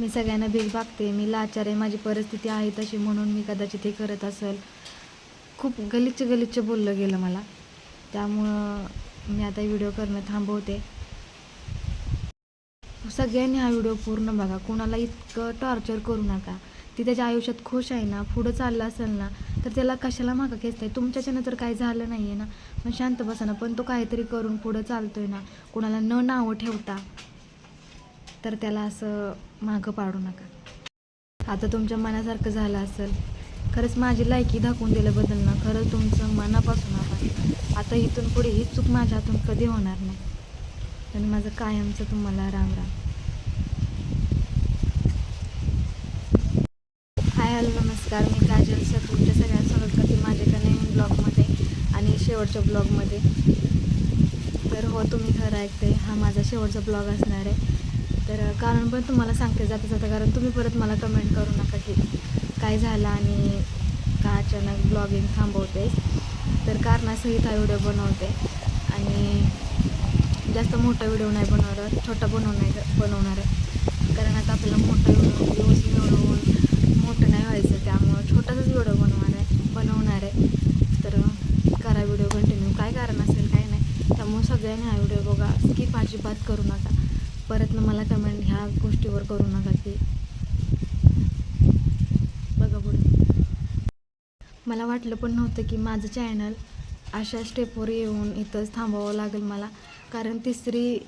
मी सगळ्यांना भीक भागते मी लाचार आहे माझी परिस्थिती आहे तशी म्हणून मी कदाचित हे करत असेल. खूप गलिच्छ गलिच्छ बोललं गेलं मला. त्यामुळं मी आता व्हिडिओ करणं थांबवते. सगळ्यांनी हा व्हिडिओ पूर्ण बघा. कोणाला इतकं टॉर्चर करू नका. ती त्याच्या आयुष्यात खुश आहे ना पुढं चाललं असेल ना तर त्याला कशाला मागं खेचताय? तुमच्याच्यानं तर काही झालं नाही आहे ना. मग शांत बसा ना. पण तो काहीतरी करून पुढं चालतोय ना. कोणाला न नावं ठेवता. तर त्याला असं मागं पाडू नका. आता तुमच्या मनासारखं झालं असेल. खरंच माझी लायकी दाखवून दिल्याबद्दल ना खरंच तुमचं मनापासून आभार. आता इथून पुढे ही चूक माझ्या हातून कधी होणार नाही. आणि माझं कायमचं तुम्हाला राम राम. हाय हॅलो नमस्कार. मी काजल सर. तुमच्या सगळ्यांसोबत कधी माझ्या एका नवीन ब्लॉगमध्ये आणि शेवटच्या ब्लॉगमध्ये. तर हो तुम्ही खरं ऐकते हा माझा शेवटचा ब्लॉग असणार आहे. तर कारण पण तुम्हाला सांगते जाता जाता कारण तुम्ही परत मला कमेंट करू नका की काय झालं आणि का अचानक ब्लॉगिंग थांबवते. तर कारणासहित हा व्हिडिओ बनवते. आणि जास्त मोठा व्हिडिओ नाही बनवणार छोटा बनवणार बनवणार. आहे कारण आता आपल्याला मोठा व्हिडिओ व्ह्यूज मिळवून मोठं नाही व्हायचं त्यामुळं छोटासाच व्हिडिओ बनवणार आहे बनवणार आहे. तर करा व्हिडिओ कंटिन्यू काय कारण असेल काय नाही. त्यामुळे सगळ्यांनी हा व्हिडिओ बघा. स्किप अजिबात करू नका. परत ना मला कमेंट ह्या गोष्टीवर करू नका की. बघा पुढे. मला वाटलं पण नव्हतं की माझं चॅनल अशा स्टेपवर येऊन इथंच थांबावं लागेल मला. कारण तिसरी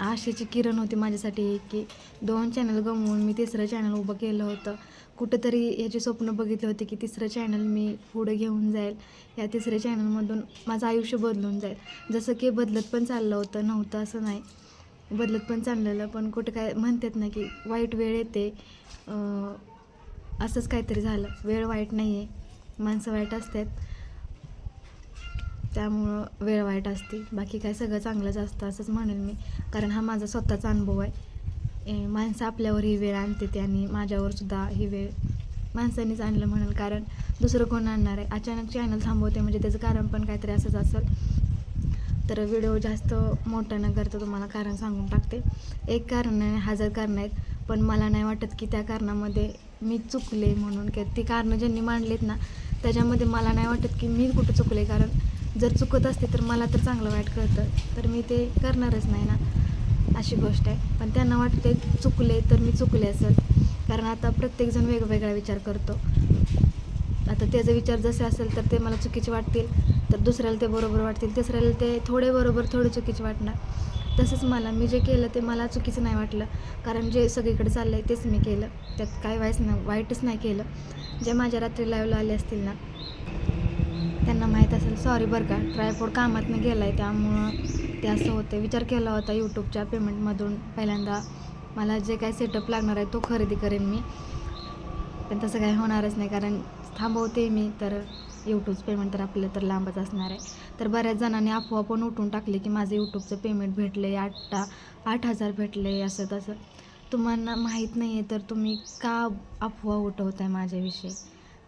आशेची किरण होती माझ्यासाठी की दोन चॅनल गमवून मी तिसरं चॅनल उभं केलं होतं. कुठंतरी याची स्वप्न बघितली होती की तिसरं चॅनल मी पुढे घेऊन जाईल. या तिसऱ्या चॅनलमधून माझं आयुष्य बदलून जाईल. जसं की बदलत पण चाललं होतं नव्हतं असं नाही. बदलत पण चाललेलं पण कुठं काय म्हणतात ना की वाईट वेळ येते असंच काहीतरी झालं. वेळ वाईट नाही आहे माणसं वाईट असतात. त्यामुळं वेळ वाईट असते. बाकी काय सगळं चांगलंच असतं असंच म्हणेल मी. कारण हा माझा स्वतःचा अनुभव आहे. ए, माणसं आपल्यावर ही वेळ आणते ते आणि माझ्यावरसुद्धा ही वेळ माणसांनीच आणलं म्हणेल. कारण दुसरं कोण आणणार आहे? अचानक चॅनल थांबवते म्हणजे त्याचं कारण पण काहीतरी असंच असेल. तर व्हिडिओ जास्त मोठा न करता तुम्हाला कारण सांगून टाकते. एक कारण आहे हजार कारण आहेत पण मला नाही वाटत की त्या कारणामध्ये मी चुकले म्हणून. की ती कारणं ज्यांनी मांडलीत ना त्याच्यामध्ये मला नाही वाटत की मी कुठं चुकले. कारण जर चुकत असते तर मला तर चांगलं वाईट कळतं. तर मी ते करणारच नाही ना अशी गोष्ट आहे. पण त्यांना वाटते चुकले तर मी चुकले असेल. कारण आता प्रत्येकजण वेगवेगळा विचार करतो. आता त्याचा विचार जसे असेल तर ते मला चुकीचे वाटतील. तर दुसऱ्याला ते बरोबर वाटतील तिसऱ्याला ते थोडे बरोबर थोडे चुकीचे वाटणार. तसंच मला मी जे केलं ते मला चुकीचं नाही वाटलं. कारण जे सगळीकडे चाललं आहे तेच मी केलं. त्यात काय वाईच नाही वाईटच नाही केलं. जे माझ्या रात्री लाईव्हला आले असतील ना त्यांना माहीत असेल सॉरी बरं का ट्रायफोड कामातनं गेला आहे त्यामुळं ते असं होतं. विचार केला होता यूट्यूबच्या पेमेंटमधून पहिल्यांदा मला जे काय सेटअप लागणार आहे तो खरेदी करेन मी. पण तसं काही होणारच नाही कारण थांबवते मी तर यूट्यूबचं पेमेंट तर आपलं तर लांबच असणार आहे. तर बऱ्याच जणांनी अफवा पण उठून टाकले की माझं यूट्यूबचं पेमेंट भेटले आठ आठ हजार भेटले असं तसं. तुम्हाला माहीत नाही आहे तर तुम्ही का अफवा उठवत आहे माझ्याविषयी?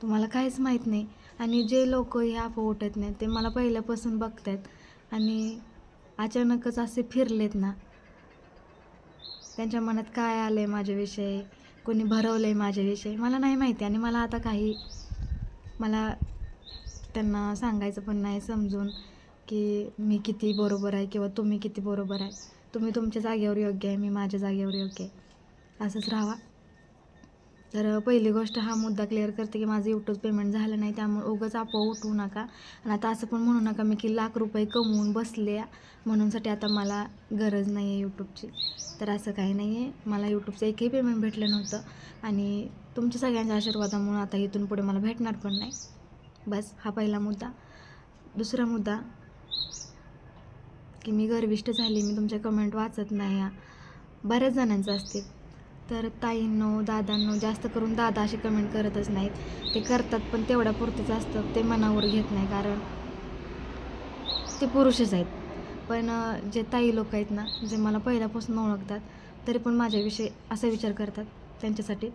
तुम्हाला काहीच माहीत नाही. आणि जे लोक हे अफवा उठत नाहीत ते मला पहिल्यापासून बघतात आणि अचानकच असे फिरलेत ना. त्यांच्या मनात काय आलं आहे माझ्याविषयी? कोणी भरवलं आहे माझ्याविषयी? मला नाही माहिती. आणि मला आता काही मला त्यांना सांगायचं पण नाही समजून की मी किती बरोबर आहे किंवा तुम्ही किती बरोबर आहे. तुम्ही तुमच्या जागेवर योग्य आहे मी माझ्या जागेवर योग्य आहे. असंच राहावा. तर पहिली गोष्ट हा मुद्दा क्लिअर करते की माझं यूट्यूब पेमेंट झालं नाही त्यामुळे उगाच आपोआप उठवू नका. आणि आता असं पण म्हणू नका मी की लाख रुपये कमवून बसले म्हणूनसाठी आता मला गरज नाही आहे यूट्यूबची तर असं काही नाही आहे. मला यूट्यूबचं एकही पेमेंट भेटलं नव्हतं. आणि तुमच्या सगळ्यांच्या आशीर्वादामुळे आता इथून पुढे मला भेटणार पण नाही. बस हा पहिला मुद्दा. दुसरा मुद्दा की मी गर्विष्ट झाली मी तुमच्या कमेंट वाचत नाही. बऱ्याच जणांचं असते तर ताईंनो दादांनो जास्त करून दादा असे कमेंट करतच नाहीत. ते करतात पण तेवढ्या पुरतेच असतं. ते मनावर घेत नाही कारण ते पुरुषच आहेत. पण जे ताई लोक आहेत ना जे मला पहिल्यापासून ओळखतात तरी पण माझ्याविषयी असा विचार करतात त्यांच्यासाठी.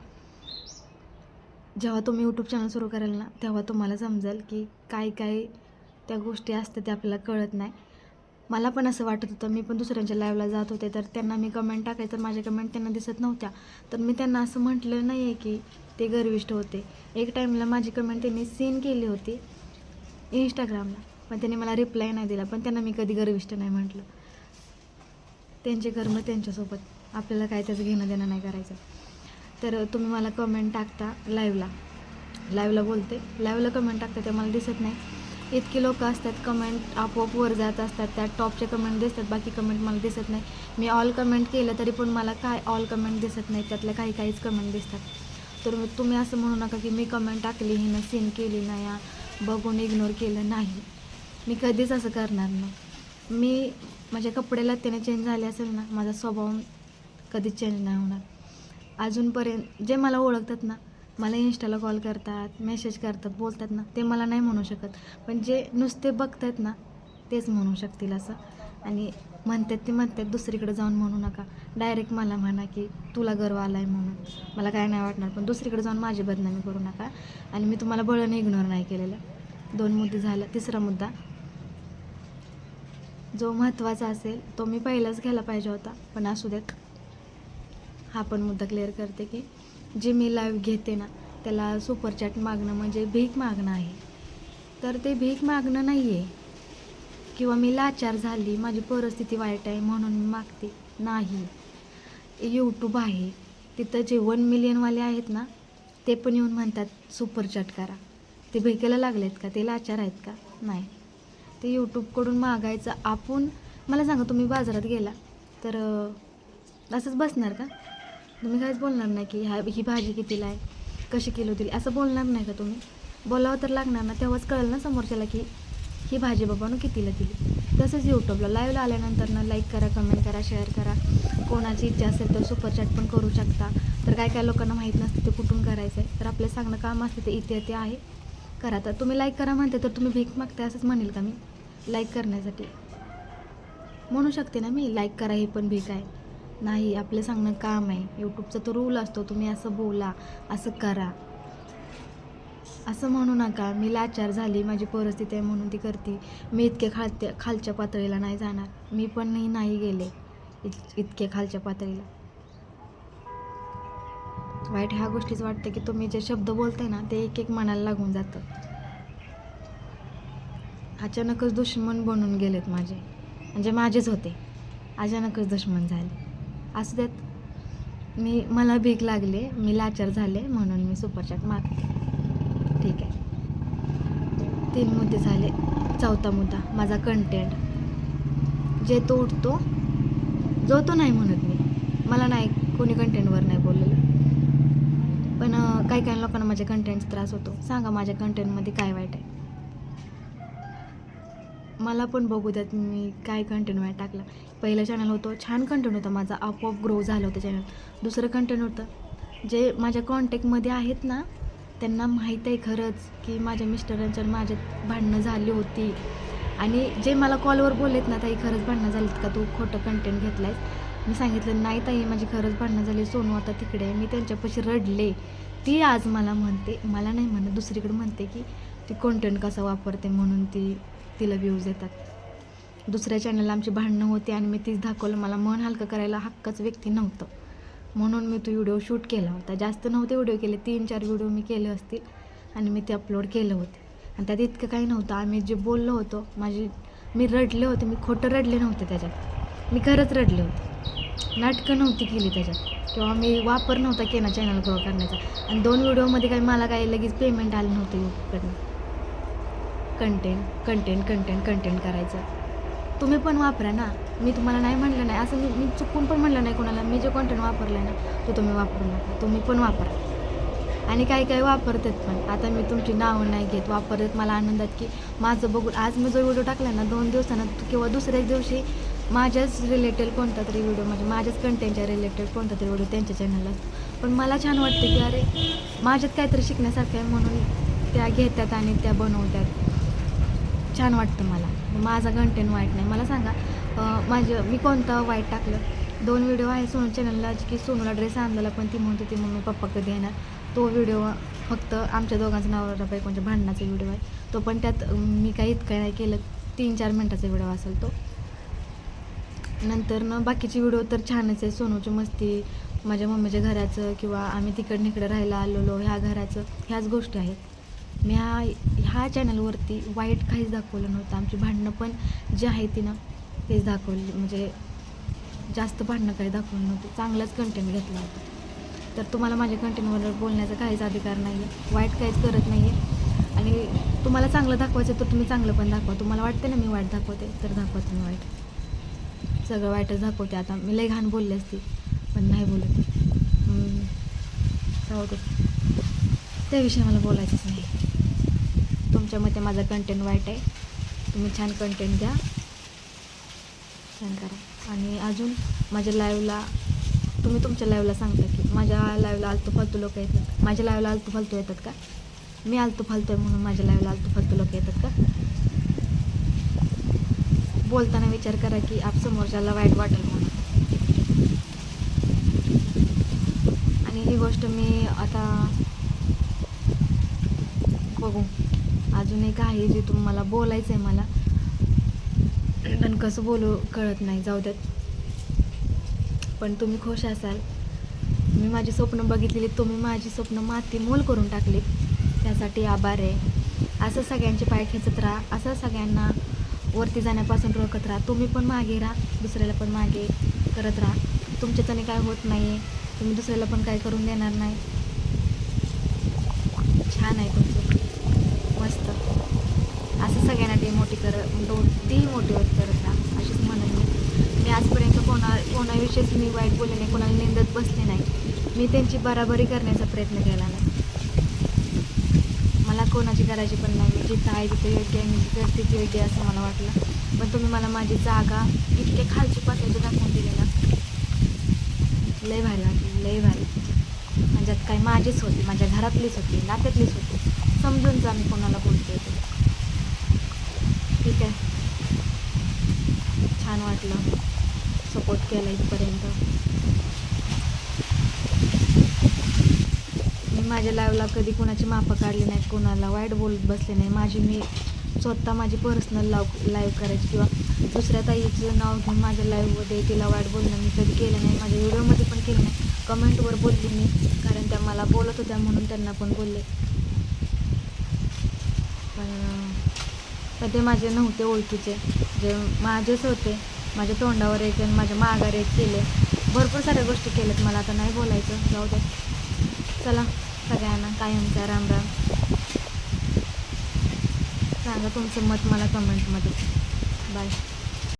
जेव्हा तुम्ही यूट्यूब चॅनल सुरू कराल ना तेव्हा तुम्हाला समजेल की काय काय त्या गोष्टी असतात ते आपल्याला कळत नाही. मला पण असं वाटत होतं मी पण दुसऱ्यांच्या लाईव्हला जात होते तर त्यांना मी कमेंट टाकायचं तर माझ्या कमेंट त्यांना दिसत नव्हत्या. तर मी त्यांना असं म्हटलं नाही आहे की ते गर्विष्ठ होते. एक टाईमला माझी कमेंट त्यांनी सीन केली होती इंस्टाग्रामला पण त्यांनी मला रिप्लाय नाही दिला पण त्यांना मी कधी गर्विष्ठ नाही म्हटलं. त्यांचे कर्म त्यांच्यासोबत आपल्याला काय त्याचं घेणं देणं नाही करायचं. तर तुम्ही मला कमेंट टाकता लाईव्हला लाईव्हला बोलते. लाईव्हला कमेंट टाकता ते मला दिसत नाही. इतके लोक असतात कमेंट आपोआप वर जात असतात. त्या टॉपचे कमेंट दिसतात बाकी कमेंट मला दिसत नाही. मी ऑल कमेंट केलं तरी पण मला काय ऑल कमेंट दिसत नाही त्यातल्या काही काहीच कमेंट दिसतात. तर मग तुम्ही असं म्हणू नका की मी कमेंट टाकली हिनं सीन केली नाही या बघून इग्नोर केलं नाही. मी कधीच असं करणार नाही. मी माझ्या कपडे त्याने चेंज झाले असेल ना माझा स्वभाव कधीच चेंज नाही होणार. अजूनपर्यंत जे मला ओळखतात ना मला इंस्टाला कॉल करतात मेसेज करतात बोलतात ना ते मला नाही म्हणू शकत. पण जे नुसते बघतात ना तेच म्हणू शकतील असं. आणि म्हणतात ते म्हणतात दुसरीकडे जाऊन म्हणू नका. डायरेक्ट मला म्हणा की तुला गर्व आला आहे म्हणून. मला काय नाही वाटणार पण दुसरीकडे जाऊन माझी बदनामी करू नका. आणि मी तुम्हाला बळण इग्नोर नाही केलेलं. दोन मुद्दे झालं. तिसरा मुद्दा जो महत्त्वाचा असेल तो मी पहिलाच घ्यायला पाहिजे होता पण असू देत. हा पण मुद्दा क्लिअर करते की जे मी लाईव्ह घेते ना त्याला सुपरचॅट मागणं म्हणजे भीक मागणं आहे. तर ते भीक मागणं नाही आहे किंवा मी लाचार झाली माझी परिस्थिती वाईट आहे म्हणून मी मागते. नाही. यूट्यूब आहे. तिथं जे वन मिलियनवाले आहेत ना ते पण येऊन म्हणतात सुपरचॅट करा. ते भेकायला लागलेत का? ते लाचार आहेत का? नाही. ते यूट्यूबकडून मागायचं आपण मला सांगा तुम्ही बाजारात गेला तर असंच बसणार का? तुम्ही काहीच बोलणार नाही की ह्या ही भाजी कितीला आहे? कशी किलो दिली असं बोलणार नाही का तुम्ही? बोलावं तर लागणार ना. तेव्हाच कळेल ना समोरच्याला की ही भाजी बाबानं कितीला दिली? तसंच यूट्यूबला लाईव्हला आल्यानंतर ना लाईक करा कमेंट करा शेअर करा. कोणाची इच्छा असेल तर सुपरचॅट पण करू शकता. तर काय काय लोकांना माहीत नसतं ते कुठून करायचं आहे तर आपलं सांगणं काम असतं ते इथे ते आहे. करा. तर तुम्ही लाईक करा म्हणते तर तुम्ही भीक मागते असंच म्हणेल का मी? लाईक करण्यासाठी. म्हणू शकते ना मी लाईक करा हे पण भीक आहे. नाही आपलं सांगणं काम आहे. यूट्यूबचा तो रूल असतो तुम्ही असं बोला असं करा. असं म्हणू नका. मी लाचार झाली माझी परिस्थिती आहे म्हणून ती करते. मी इतके खालत्या खालच्या पातळीला नाही जाणार. मी पण नाही नाही गेले. इत इतके खालच्या पातळीला. वाईट ह्या गोष्टीच वाटतं की तुम्ही जे शब्द बोलताय ना ते एक एक मनाला लागून जातं. अचानकच दुश्मन बनून गेलेत माझे. म्हणजे माझेच होते. अचानकच दुश्मन झाले. असू त्यात मी मला भीक लागले मी लाचार झाले म्हणून मी सुपरचॅट मागते ठीक आहे. तीन मुद्दे झाले. चौथा मुद्दा माझा कंटेंट जे तो उठतो जो तो नाही म्हणत मी. मला नाही कोणी कंटेंटवर नाही बोललेलं. पण काही काही लोकांना माझ्या कंटेंटचा त्रास होतो. सांगा माझ्या कंटेंटमध्ये काय वाईट आहे. मला पण बघू द्यात मी काय कंटेंट वाईट टाकला. पहिलं चॅनल होतं छान कंटेंट होतं माझा. आपोआप ग्रो झालं होतं चॅनल दुसरं कंटेंट होतं जे माझ्या कॉन्टॅक्टमध्ये आहेत ना त्यांना माहीत आहे खरंच की माझ्या मिस्टरांच्या माझ्यात भांडणं झाली होती. आणि जे मला कॉलवर बोललेत ना ताई खरंच भांडणं झालीत का? तू खोटं कंटेंट घेतला आहेस मी सांगितलं नाही ताई माझी खरंच भांडणं झाली. सोनू आता तिकडे मी त्यांच्यापाशी रडले. ती आज मला म्हणते मला नाही म्हणत दुसरीकडे म्हणते की ती कंटेंट कसं वापरते म्हणून ती तिला व्ह्यूज येतात. दुसऱ्या चॅनलला आमची भांडणं होती आणि मी तीच दाखवलं. मला मन हलकं करायला हक्कच व्यक्ती नव्हतं. म्हणून मी तो व्हिडिओ शूट केला होता. जास्त नव्हते व्हिडिओ केले. तीन चार व्हिडिओ मी केले असतील आणि मी ते अपलोड केले होते. आणि त्यात इतकं काही नव्हतं. आम्ही जे बोललो होतो माझी मी रडले होते. मी खोटं रडले नव्हते त्याच्यात. मी खरंच रडले होते. नाटकं नव्हती केली त्याच्यात. किंवा मी वापर नव्हता केला चॅनल ग्रो करण्याचा. आणि दोन व्हिडिओमध्ये काही मला काही लगेच पेमेंट आलं नव्हतं यूट्यूबकडनं कंटेंट कंटेंट कंटेंट कंटेंट करायचं. तुम्ही पण वापरा ना. मी तुम्हाला नाही म्हणलं नाही. असं मी मी चुकून पण म्हणलं नाही कोणाला. मी जे कंटेंट वापरलं आहे ना तो तुम्ही वापरू नका. तुम्ही पण वापरा. आणि काही काही वापरतात पण. आता मी तुमची नावं नाही घेत. वापरत मला आनंदात की माझं बघून आज मी जो व्हिडिओ टाकला ना दोन दिवसानं किंवा दुसऱ्याच दिवशी माझ्याच रिलेटेड कोणता तरी व्हिडिओ म्हणजे माझ्याच कंटेंटच्या रिलेटेड कोणता तरी व्हिडिओ त्यांच्या चॅनलला असतो. पण मला छान वाटतं की अरे माझ्यात काहीतरी शिकण्यासारखं आहे म्हणून त्या घेतात आणि त्या बनवतात. छान वाटतं मला. माझा कंटेंट वाईट नाही. मला सांगा माझं मी कोणतं वाईट टाकलं? दोन व्हिडिओ आहे सोनू चॅनलला की सोनूला ड्रेस आणलेला पण ती म्हणते ती मम्मी पप्पा कधी येणार? तो व्हिडिओ फक्त आमच्या दोघांचं नाव बायकोंच्या भांडणाचा व्हिडिओ आहे. तो पण त्यात मी काही इतकं नाही केलं. तीन चार मिनटाचा व्हिडिओ असेल तो. नंतर ना बाकीचे व्हिडिओ तर छानच आहे. सोनूची मस्ती माझ्या मम्मीच्या घराचं किंवा आम्ही तिकडं इकडं राहायला आलेलो ह्या घराचं ह्याच गोष्टी आहेत. मी हा ह्या चॅनलवरती वाईट काहीच दाखवलं नव्हतं. आमची भांडणं पण जे आहे ती ना तेच दाखवली. म्हणजे जास्त भांडणं काही दाखवलं नव्हतं. चांगलाच कंटेंट घेतला होता. तर तुम्हाला माझ्या कंटेंटवर बोलण्याचा काहीच अधिकार नाही आहे वाईट काहीच करत नाही आहे आणि तुम्हाला चांगलं दाखवायचं तर तुम्ही चांगलं पण दाखवा. तुम्हाला वाटते ना मी वाईट दाखवते तर दाखवते मी वाईट. सगळं वाईटच दाखवते. आता मी लई घाण बोलले असती पण नाही बोलत. हम्म. त्याविषयी मला बोलायचंच नाही. तुमच्या मते माझा कंटेंट वाईट आहे. तुम्ही छान कंटेंट द्या. छान करा. आणि अजून माझ्या लाईव्हला तुम्ही तुमच्या लाईव्हला सांगता की माझ्या लाईव्हला आलतू फालतू लोक येतात. माझ्या लाईव्हला आलतू फालतू येतात का? मी आलतू फालतू आहे म्हणून माझ्या लाईव्हला आलतू फालतू लोक येतात का? बोलताना विचार करा की आप समोरच्याला वाईट वाटेल म्हणून. आणि ही गोष्ट मी आता बघू. अजून एक आहे जे तुम्हाला बोलायचं आहे मला. पण कसं बोलू कळत नाही जाऊ द्यात. पण तुम्ही खुश असाल. मी माझी स्वप्न बघितलेली तुम्ही माझी स्वप्न माती मोल करून टाकली. त्यासाठी आभार आहे. असं सगळ्यांचे पाय खेचत राहा असं सगळ्यांना वरती जाण्यापासून रोखत राहा. तुम्ही पण मागे राहा दुसऱ्याला पण मागे करत राहा. तुमच्याच्याने काय होत नाही आहे तुम्ही दुसऱ्याला पण काय करून देणार नाही. छान आहे तुम्ही सगळ्यांना डिमोटी कर डिमोटिवेट करत राहा अशीच म्हणत मी. मी आजपर्यंत कोणा कोणाविषयीच मी वाईट बोलले नाही कोणाला निंदत बसले नाही. मी त्यांची बराबरी करण्याचा प्रयत्न केला नाही. मला कोणाची करायची पण नाही. मी जिथं आहे तिथे योग्य आहे मी जिथं तिथे योग्य असं मला वाटलं. पण तुम्ही मला माझी जागा इतके खालची पातळीची दाखवून दिली ना लय भारी वाटली लय भारी. माझ्यात काय माझीच होती माझ्या घरातलीच होती नात्यातलीच होती. समजून जा मी कोणाला बोलते. ठीक आहे. छान वाटलं. सपोर्ट केला इथपर्यंत. मी माझ्या लाईव्हला कधी कुणाची मापं काढली नाहीत कोणाला वाईट बोलत बसले नाही. माझी मी स्वतः माझी पर्सनल लाव लाईव्ह करायची किंवा दुसऱ्या ताईचं नाव घेऊन माझ्या लाईव्हमध्ये तिला वाईट बोलणं मी कधी केलं नाही. माझ्या व्हिडिओमध्ये पण केलं नाही. कमेंटवर बोलली मी कारण त्या मला बोलत होत्या म्हणून त्यांना पण बोलले. पण तर ते माझे नव्हते ओळखीचे. जे माझेच होते माझ्या तोंडावर एक आणि माझ्या माघार एक केले. भरपूर साऱ्या गोष्टी केल्यात मला आता नाही बोलायचं. जाऊ दे. चला सगळ्यांना कायमचा राम राम. सांगा तुमचं मत मला कमेंटमध्ये बाय